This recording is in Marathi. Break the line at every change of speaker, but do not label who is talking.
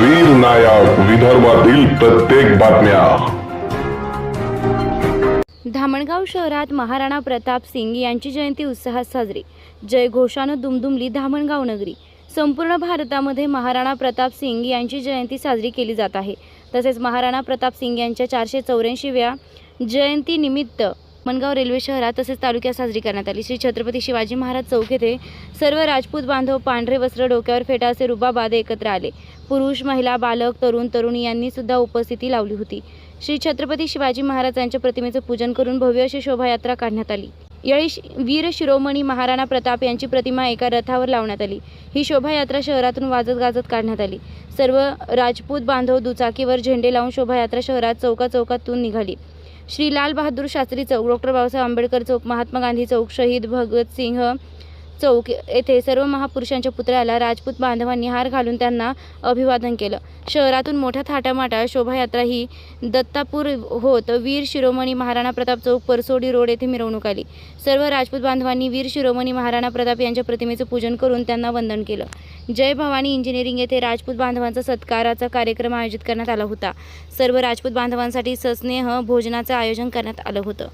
वीर नायक विदर्भातील प्रत्येक बातम्या.
धामणगाव शहरात महाराणा प्रताप सिंग यांची जयंती उत्साहात साजरी. जय घोषानं दुमदुमली धामणगाव नगरी. संपूर्ण भारतामध्ये महाराणा प्रताप सिंग यांची जयंती साजरी केली जात आहे. तसेच महाराणा प्रताप सिंग यांच्या चारशे चौऱ्याऐंशीव्या जयंतीनिमित्त मनगाव रेल्वे शहरात तसेच तालुक्यात साजरी करण्यात आली. श्री छत्रपती शिवाजी महाराज चौक येथे सर्व राजपूत बांधव पांढरे वस्त्र डोक्यावर फेटा असे रुबाबाद एकत्र आले. पुरुष महिला बालक तरुण तरुणी यांनी सुद्धा उपस्थिती लावली होती. श्री छत्रपती शिवाजी महाराज यांच्या प्रतिमेचं पूजन करून भव्य अशी शोभायात्रा काढण्यात आली. यावेळी वीर शिरोमणी महाराणा प्रताप यांची प्रतिमा एका रथावर लावण्यात आली. ही शोभायात्रा शहरातून वाजत गाजत काढण्यात आली. सर्व राजपूत बांधव दुचाकीवर झेंडे लावून शोभायात्रा शहरात चौका चौकातून निघाली. श्री लाल बहादूर शास्त्री चौक डॉक्टर बाबासाहेब आंबेडकर चौक महात्मा गांधी चौक शहीद भगतसिंह चौक येथे सर्व महापुरुषांच्या पुतळ्याला राजपूत बांधवांनी हार घालून त्यांना अभिवादन केलं. शहरातून मोठ्या थाटामाटा शोभायात्रा ही दत्तापूर होत वीर शिरोमणी महाराणा प्रताप चौक परसोडी रोड येथे मिरवणूक आली. सर्व राजपूत बांधवांनी वीर शिरोमणी महाराणा प्रताप यांच्या प्रतिमेचं पूजन करून त्यांना वंदन केलं. जय भवानी इंजिनिअरिंग येथे राजपूत बांधवांचा सत्काराचा कार्यक्रम आयोजित करण्यात आला होता. सर्व राजपूत बांधवांसाठी सस्नेह भोजनाचं आयोजन करण्यात आलं होतं.